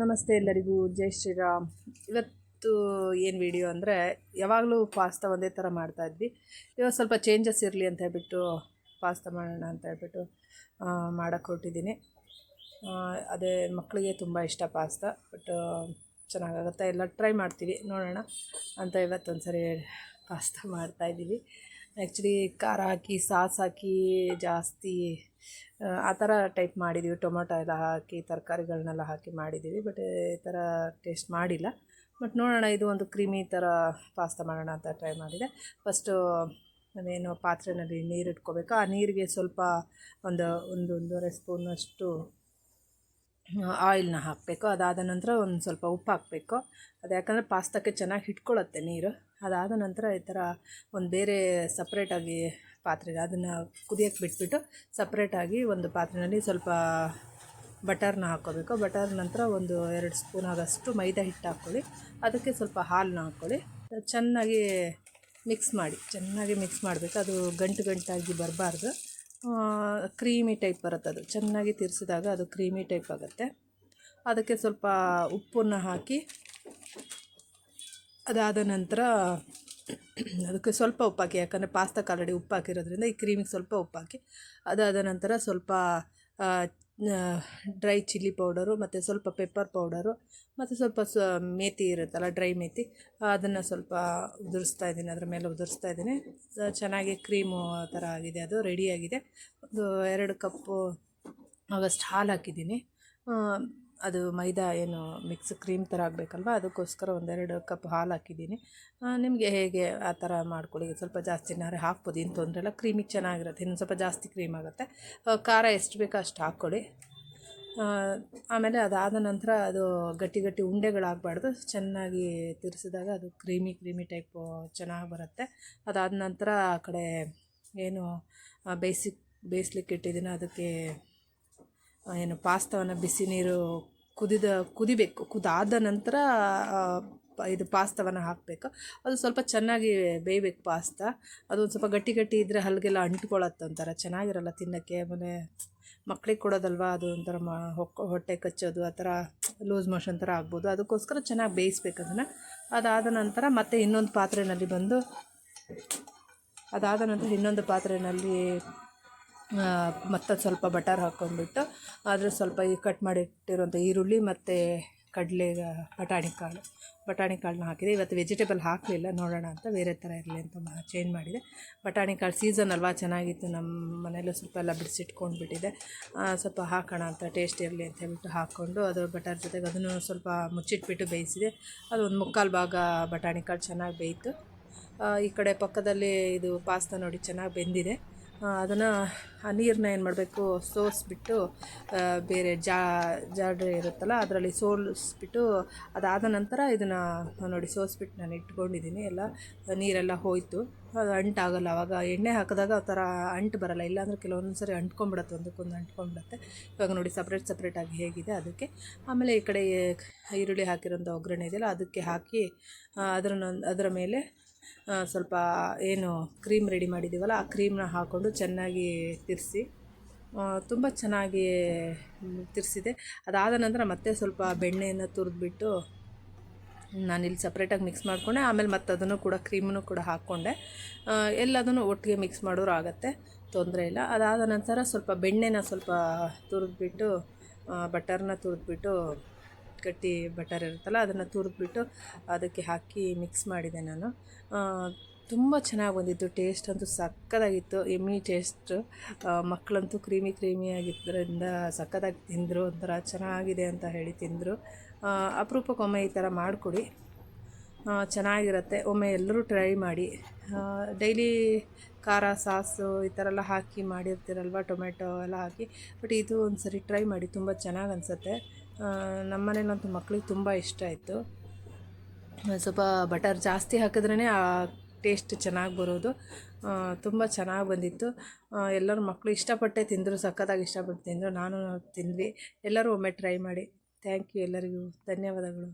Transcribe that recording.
ನಮಸ್ತೆ ಎಲ್ಲರಿಗೂ. ಜೈ ಶ್ರೀರಾಮ್. ಇವತ್ತು ಏನು ವಿಡಿಯೋ ಅಂದರೆ ಯಾವಾಗಲೂ ಪಾಸ್ತಾ ಒಂದೇ ಥರ ಮಾಡ್ತಾಯಿದ್ವಿ ಇವಾಗ ಸ್ವಲ್ಪ ಚೇಂಜಸ್ ಇರಲಿ ಅಂತ ಹೇಳ್ಬಿಟ್ಟು ಪಾಸ್ತಾ ಮಾಡೋಣ ಅಂತ ಹೇಳ್ಬಿಟ್ಟು ಮಾಡೋಕ್ಕೆ ಹೊರಟಿದ್ದೀನಿ. ಅದೇ ಮಕ್ಕಳಿಗೆ ತುಂಬ ಇಷ್ಟ ಪಾಸ್ತಾ ಬಟ್ ಚೆನ್ನಾಗಾಗುತ್ತೆ. ಎಲ್ಲ ಟ್ರೈ ಮಾಡ್ತೀವಿ. ನೋಡೋಣ ಅಂತ ಇವತ್ತೊಂದು ಸರಿ ಪಾಸ್ತಾ ಮಾಡ್ತಾಯಿದ್ದೀವಿ ಆ್ಯಕ್ಚುಲಿ ಖಾರ ಹಾಕಿ, ಸಾಸ್ ಹಾಕಿ ಜಾಸ್ತಿ ಆ, ಥರ ಟೈಪ್ ಮಾಡಿದ್ದೀವಿ ಟೊಮೊಟೊ ಎಲ್ಲ ಹಾಕಿ ತರಕಾರಿಗಳನ್ನೆಲ್ಲ ಹಾಕಿ ಮಾಡಿದ್ದೀವಿ ಬಟ್ ಈ ಥರ ಟೇಸ್ಟ್ ಮಾಡಿಲ್ಲ. ಬಟ್ ನೋಡೋಣ ಇದು ಒಂದು ಕ್ರೀಮಿ ಥರ ಪಾಸ್ತಾ ಮಾಡೋಣ ಅಂತ ಟ್ರೈ ಮಾಡಿದೆ. ಫಸ್ಟು ನಾವೇನು ಪಾತ್ರೆಯಲ್ಲಿ ನೀರು ಇಟ್ಕೋಬೇಕು. ಆ ನೀರಿಗೆ ಸ್ವಲ್ಪ ಒಂದು ಒಂದು ಒಂದೂವರೆ ಸ್ಪೂನಷ್ಟು ಆಯಿಲ್ನ ಹಾಕಬೇಕು. ಅದಾದ ನಂತರ ಒಂದು ಸ್ವಲ್ಪ ಉಪ್ಪು ಹಾಕಬೇಕು. ಅದು ಯಾಕಂದರೆ ಪಾಸ್ತಕ್ಕೆ ಚೆನ್ನಾಗಿ ಹಿಡ್ಕೊಳ್ಳುತ್ತೆ ನೀರು. ಅದಾದ ನಂತರ ಈ ಥರ ಒಂದು ಬೇರೆ ಸಪ್ರೇಟಾಗಿ ಪಾತ್ರೆಗೆ ಅದನ್ನು ಕುದಿಯೋಕ್ಕೆ ಬಿಟ್ಬಿಟ್ಟು ಸಪ್ರೇಟಾಗಿ ಒಂದು ಪಾತ್ರೆಯಲ್ಲಿ ಸ್ವಲ್ಪ ಬಟರ್ನ ಹಾಕ್ಕೋಬೇಕು. ಬಟರ್ ನಂತರ ಒಂದು ಎರಡು ಸ್ಪೂನ್ ಆಗೋಷ್ಟು ಮೈದಾ ಹಿಟ್ಟು ಹಾಕ್ಕೊಳ್ಳಿ. ಅದಕ್ಕೆ ಸ್ವಲ್ಪ ಹಾಲನ್ನ ಹಾಕ್ಕೊಳ್ಳಿ. ಚೆನ್ನಾಗಿ ಮಿಕ್ಸ್ ಮಾಡಿ. ಚೆನ್ನಾಗಿ ಮಿಕ್ಸ್ ಮಾಡಬೇಕು. ಅದು ಗಂಟು ಗಂಟಾಗಿ ಬರಬಾರ್ದು. ಕ್ರೀಮಿ ಟೈಪ್ ಬರುತ್ತೆ ಅದು. ಚೆನ್ನಾಗಿ ತಿರ್ಸಿದಾಗ ಅದು ಕ್ರೀಮಿ ಟೈಪ್ ಆಗುತ್ತೆ. ಅದಕ್ಕೆ ಸ್ವಲ್ಪ ಉಪ್ಪನ್ನು ಹಾಕಿ ಅದಾದ ನಂತರ ಅದಕ್ಕೆ ಸ್ವಲ್ಪ ಉಪ್ಪು ಹಾಕಿ ಯಾಕಂದರೆ ಪಾಸ್ತಾಕ್ಕೆ ಆಲ್ರೆಡಿ ಉಪ್ಪಾಕಿರೋದ್ರಿಂದ ಈ ಕ್ರೀಮಿಗೆ ಸ್ವಲ್ಪ ಉಪ್ಪಾಕಿ. ಅದಾದ ನಂತರ ಸ್ವಲ್ಪ ಡ್ರೈ ಚಿಲ್ಲಿ ಪೌಡರು ಮತ್ತು ಸ್ವಲ್ಪ ಪೆಪ್ಪರ್ ಪೌಡರು ಮತ್ತು ಸ್ವಲ್ಪ ಸ, ಮೇತಿ ಇರುತ್ತಲ್ಲ ಡ್ರೈ ಮೇತಿ, ಅದನ್ನು ಸ್ವಲ್ಪ ಉದುರಿಸ್ತಾ ಇದ್ದೀನಿ, ಅದರ ಮೇಲೆ ಉದುರಿಸ್ತಾ ಇದ್ದೀನಿ. ಚೆನ್ನಾಗಿ ಕ್ರೀಮು ಥರ ಆಗಿದೆ ಅದು ರೆಡಿಯಾಗಿದೆ ಒಂದು ಎರಡು ಕಪ್ಪು ಆಗಸ್ಟ್ ಹಾಲು ಹಾಕಿದ್ದೀನಿ. ಅದು ಮೈದಾ ಏನು ಮಿಕ್ಸ್ ಕ್ರೀಮ್ ಥರ ಆಗಬೇಕಲ್ವ? ಅದಕ್ಕೋಸ್ಕರ ಒಂದೆರಡು ಕಪ್ ಹಾಲು ಹಾಕಿದ್ದೀನಿ. ನಿಮಗೆ ಹೇಗೆ ಆ ಥರ ಮಾಡ್ಕೊಳ್ಳಿ. ಸ್ವಲ್ಪ ಜಾಸ್ತಿನಾರೆ ಹಾಕ್ಬೋದು. ಏನು ತೊಂದರೆ ಇಲ್ಲ. ಕ್ರೀಮಿಗೆ ಚೆನ್ನಾಗಿರುತ್ತೆ. ಇನ್ನು ಸ್ವಲ್ಪ ಜಾಸ್ತಿ ಕ್ರೀಮ್ ಆಗುತ್ತೆ. ಖಾರ ಎಷ್ಟು ಬೇಕೋ ಅಷ್ಟು ಹಾಕ್ಕೊಳ್ಳಿ. ಆಮೇಲೆ ಅದಾದ ನಂತರ ಅದು ಗಟ್ಟಿ ಗಟ್ಟಿ ಉಂಡೆಗಳಾಗಬಾರ್ದು. ಚೆನ್ನಾಗಿ ತಿರ್ಸಿದಾಗ ಅದು ಕ್ರೀಮಿ ಕ್ರೀಮಿ ಟೈಪು ಚೆನ್ನಾಗಿ ಬರುತ್ತೆ. ಅದಾದ ನಂತರ ಆ ಕಡೆ ಏನು ಬೇಯಿಸಿ, ಬೇಯಿಸ್ಲಿಕ್ಕೆ ಇಟ್ಟಿದ್ದೀನಿ. ಅದಕ್ಕೆ ಏನು ಪಾಸ್ತವನ್ನು ಬಿಸಿ ನೀರು ಕುದಿದ, ಕುದಿಬೇಕು. ಕುದಾದ ನಂತರ ಇದು ಪಾಸ್ತವನ್ನು ಹಾಕಬೇಕು. ಅದು ಸ್ವಲ್ಪ ಚೆನ್ನಾಗಿ ಬೇಯಬೇಕು ಪಾಸ್ತಾ. ಅದು ಒಂದು ಸ್ವಲ್ಪ ಗಟ್ಟಿ ಗಟ್ಟಿ ಇದ್ದರೆ ಹಲ್ಗೆಲ್ಲ ಅಂಟ್ಕೊಳ್ಳತ್ತೆ ಚೆನ್ನಾಗಿರಲ್ಲ ತಿನ್ನೋಕ್ಕೆ. ಮನೆ ಮಕ್ಳಿಗೆ ಕೊಡೋದಲ್ವಾ? ಅದು ಒಂಥರ ಮ ಹೊಟ್ಟೆ ಕಚ್ಚೋದು, ಆ ಥರ ಲೂಸ್ ಮೋಷನ್ ಥರ ಆಗ್ಬೋದು. ಅದಕ್ಕೋಸ್ಕರ ಚೆನ್ನಾಗಿ ಬೇಯಿಸ್ಬೇಕು ಅದನ್ನು. ಅದಾದ ನಂತರ ಮತ್ತೆ ಇನ್ನೊಂದು ಪಾತ್ರೆಯಲ್ಲಿ ಬಂದು, ಅದಾದ ನಂತರ ಇನ್ನೊಂದು ಪಾತ್ರೆಯಲ್ಲಿ ಮತ್ತು ಸ್ವಲ್ಪ ಬಟರ್ ಹಾಕ್ಕೊಂಡ್ಬಿಟ್ಟು ಅದ್ರ ಸ್ವಲ್ಪ ಈ ಕಟ್ ಮಾಡಿಟ್ಟಿರುವಂಥ ಈರುಳ್ಳಿ ಮತ್ತು ಕಡಲೆ ಬಟಾಣಿ ಕಾಳು. ಬಟಾಣಿ ಕಾಳನ್ನ ಹಾಕಿದೆ. ಇವತ್ತು ವೆಜಿಟೇಬಲ್ ಹಾಕಲಿಲ್ಲ. ನೋಡೋಣ ಅಂತ ಬೇರೆ ಥರ ಇರಲಿ ಅಂತ ಚೇಂಜ್ ಮಾಡಿದೆ. ಬಟಾಣಿ ಕಾಳು ಸೀಸನ್ ಅಲ್ವಾ? ಚೆನ್ನಾಗಿತ್ತು. ನಮ್ಮ ಮನೆಯಲ್ಲೂ ಸ್ವಲ್ಪ ಎಲ್ಲ ಬಿಡಿಸಿಟ್ಕೊಂಡ್ಬಿಟ್ಟಿದೆ. ಸ್ವಲ್ಪ ಹಾಕೋಣ ಅಂತ ಟೇಸ್ಟ್ ಇರಲಿ ಅಂತ ಹೇಳ್ಬಿಟ್ಟು ಹಾಕ್ಕೊಂಡು ಅದು ಬಟರ್ ಜೊತೆಗೆ ಅದನ್ನು ಸ್ವಲ್ಪ ಮುಚ್ಚಿಟ್ಬಿಟ್ಟು ಬೇಯಿಸಿದೆ. ಅದು ಒಂದು ಮುಕ್ಕಾಲು ಭಾಗ ಬಟಾಣಿ ಕಾಳು ಚೆನ್ನಾಗಿ ಬೇಯಿತು. ಈ ಕಡೆ ಪಕ್ಕದಲ್ಲಿ ಇದು ಪಾಸ್ತಾ ನೋಡಿ ಚೆನ್ನಾಗಿ ಬೆಂದಿದೆ. ಅದನ್ನು ಆ ನೀರನ್ನ ಏನು ಮಾಡಬೇಕು? ಸೋಸಿಬಿಟ್ಟು ಬೇರೆ ಜಾಡ್ರೆ ಇರುತ್ತಲ್ಲ, ಅದರಲ್ಲಿ ಸೋಲಿಸ್ಬಿಟ್ಟು ಅದಾದ ನಂತರ ಇದನ್ನು ನೋಡಿ ಸೋಸ್ಬಿಟ್ಟು ನಾನು ಇಟ್ಕೊಂಡಿದ್ದೀನಿ ಎಲ್ಲ ನೀರೆಲ್ಲ ಹೋಯಿತು. ಅದು ಅಂಟಾಗಲ್ಲ. ಅವಾಗ ಎಣ್ಣೆ ಹಾಕಿದಾಗ ಆ ಥರ ಅಂಟು ಬರಲ್ಲ. ಇಲ್ಲಾಂದರೆ ಕೆಲವೊಂದು ಸರಿ ಅಂಟ್ಕೊಂಬಿಡತ್ತೆ ಒಂದಕ್ಕೊಂದು ಅಂಟ್ಕೊಂಡ್ಬಿಡತ್ತೆ. ಇವಾಗ ನೋಡಿ ಸಪ್ರೇಟ್ ಸಪ್ರೇಟಾಗಿ ಹೇಗಿದೆ ಅದಕ್ಕೆ. ಆಮೇಲೆ ಈ ಕಡೆ ಈರುಳ್ಳಿ ಹಾಕಿರೋಂಥ ಒಗ್ಗರಣೆ ಇದೆಯಲ್ಲ, ಅದಕ್ಕೆ ಹಾಕಿ ಅದರ ಅದರ ಮೇಲೆ ಸ್ವಲ್ಪ ಏನು ಕ್ರೀಮ್ ರೆಡಿ ಮಾಡಿದ್ದೀವಲ್ಲ ಆ ಕ್ರೀಮ್ನ ಹಾಕ್ಕೊಂಡು ಚೆನ್ನಾಗಿ ತಿರ್ಸಿ ತುಂಬ ಚೆನ್ನಾಗಿ ತಿರ್ಸಿದೆ. ಅದಾದ ನಂತರ ಮತ್ತೆ ಸ್ವಲ್ಪ ಬೆಣ್ಣೆಯನ್ನು ತುರಿದ್ಬಿಟ್ಟು ನಾನಿಲ್ಲಿ ಸಪ್ರೇಟಾಗಿ ಮಿಕ್ಸ್ ಮಾಡಿಕೊಂಡೆ. ಆಮೇಲೆ ಮತ್ತೆ ಅದನ್ನು ಕೂಡ ಕ್ರೀಮನ್ನು ಕೂಡ ಹಾಕ್ಕೊಂಡೆ ಎಲ್ಲದನ್ನು ಒಟ್ಟಿಗೆ ಮಿಕ್ಸ್ ಮಾಡೋರು ಆಗುತ್ತೆ, ತೊಂದರೆ ಇಲ್ಲ. ಅದಾದ ನಂತರ ಸ್ವಲ್ಪ ಬೆಣ್ಣೆನ ಸ್ವಲ್ಪ ತುರಿದ್ಬಿಟ್ಟು ಬಟರ್ನ ತುರಿದ್ಬಿಟ್ಟು ಗಟ್ಟಿ ಬಟರ್ ಇರುತ್ತಲ್ಲ, ಅದನ್ನು ತುರಿದ್ಬಿಟ್ಟು ಅದಕ್ಕೆ ಹಾಕಿ ಮಿಕ್ಸ್ ಮಾಡಿದೆ ನಾನು. ತುಂಬ ಚೆನ್ನಾಗಿ ಬಂದಿತ್ತು ಟೇಸ್ಟ್ ಅಂತೂ ಸಕ್ಕತ್ತಾಗಿತ್ತು ಎಮ್ಮಿ ಟೇಸ್ಟ್ ಮಕ್ಕಳಂತೂ ಕ್ರೀಮಿ ಕ್ರೀಮಿ ಆಗಿದ್ದರಿಂದ ಸಕ್ಕತ್ತಾಗಿ ತಿಂದರು, ಒಂಥರ ಚೆನ್ನಾಗಿದೆ ಅಂತ ಹೇಳಿ ತಿಂದರು. ಅಪರೂಪಕ್ಕೊಮ್ಮೆ ಈ ಥರ ಮಾಡಿಕೊಡಿ. ಚೆನ್ನಾಗಿರುತ್ತೆ, ಒಮ್ಮೆ ಎಲ್ಲರೂ ಟ್ರೈ ಮಾಡಿ. ಡೈಲಿ ಖಾರ, ಸಾಸು ಈ ಥರ ಎಲ್ಲ ಹಾಕಿ ಮಾಡಿರ್ತೀರಲ್ವ, ಟೊಮೆಟೊ ಎಲ್ಲ ಹಾಕಿ ಬಟ್ ಇದು ಒಂದು ಸರಿ ಟ್ರೈ ಮಾಡಿ, ತುಂಬ ಚೆನ್ನಾಗಿ ಅನಿಸುತ್ತೆ. ನಮ್ಮ ಮನೇಲಂತೂ ಮಕ್ಳಿಗೆ ತುಂಬ ಇಷ್ಟ ಆಯಿತು. ಸ್ವಲ್ಪ ಬಟರ್ ಜಾಸ್ತಿ ಹಾಕಿದ್ರೇ ಆ ಟೇಸ್ಟ್ ಚೆನ್ನಾಗಿ ಬರೋದು. ತುಂಬ ಚೆನ್ನಾಗಿ ಬಂದಿತ್ತು. ಎಲ್ಲರೂ ಮಕ್ಕಳು ಇಷ್ಟಪಟ್ಟೆ ತಿಂದರು, ಸಖತ್ತಾಗಿ ಇಷ್ಟಪಟ್ಟು ತಿಂದರು. ನಾನು ತಿಂದ್ವಿ. ಎಲ್ಲರೂ ಒಮ್ಮೆ ಟ್ರೈ ಮಾಡಿ. ಥ್ಯಾಂಕ್ ಯು ಎಲ್ಲರಿಗೂ. ಧನ್ಯವಾದಗಳು.